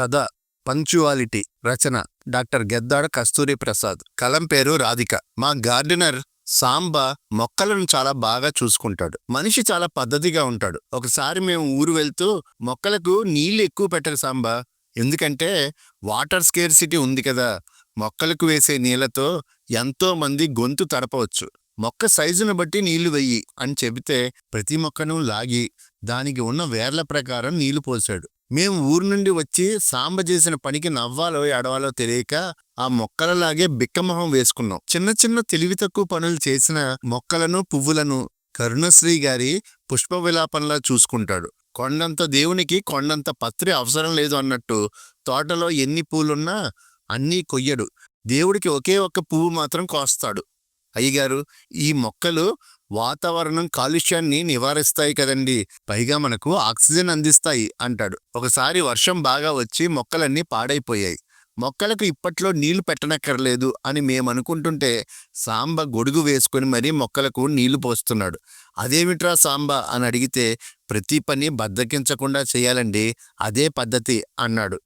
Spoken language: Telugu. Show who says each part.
Speaker 1: కథ పంక్చువాలిటీ రచన డాక్టర్ గెద్దాడ కస్తూరి ప్రసాద్. కలం పేరు రాధిక. మా గార్డెనర్ సాంబ మొక్కలను చాలా బాగా చూసుకుంటాడు. మనిషి చాలా పద్ధతిగా ఉంటాడు. ఒకసారి మేము ఊరు వెళ్తూ మొక్కలకు నీళ్ళు ఎక్కువ పెట్టరు సాంబ. ఎందుకంటే వాటర్ స్కేర్సిటీ ఉంది కదా. మొక్కలకు వేసే నీళ్ళతో ఎంతో మంది గొంతు తడపవచ్చు. మొక్క సైజును బట్టి నీళ్ళు వెయ్యి అని చెబితే ప్రతి మొక్కను లాగి దానికి ఉన్న వేర్ల ప్రకారం నీళ్ళు పోశాడు మేము ఊరు నుండి వచ్చి సాంబ చేసిన పనికి నవ్వాలో ఎడవాలో తెలియక ఆ మొక్కలలాగే బిక్కమొహం వేసుకున్నాం. చిన్న చిన్న తెలివి తక్కువ పనులు చేసిన మొక్కలను పువ్వులను కరుణశ్రీ గారి పుష్ప విలాపంలా చూసుకుంటాడు. కొండంత దేవునికి కొండంత పత్రి అవసరం లేదు అన్నట్టు తోటలో ఎన్ని పూలున్నా అన్నీ కొయ్యడు. దేవుడికి ఒకే ఒక్క పువ్వు మాత్రం కోస్తాడు. అయ్యగారు ఈ మొక్కలు వాతావరణం కాలుష్యాన్ని నివారిస్తాయి కదండి. పైగా మనకు ఆక్సిజన్ అందిస్తాయి అంటాడు. ఒకసారి వర్షం బాగా వచ్చి మొక్కలన్నీ పాడైపోయాయి. మొక్కలకు ఇప్పట్లో నీళ్ళు పెట్టనక్కర్లేదు అని మేము అనుకుంటుంటే సాంబ గొడుగు వేసుకుని మరీ మొక్కలకు నీళ్ళు పోస్తున్నాడు. అదేమిట్రా సాంబ అని అడిగితే ప్రతి పని బద్దకించకుండా చేయాలండి అదే పద్ధతి అన్నాడు.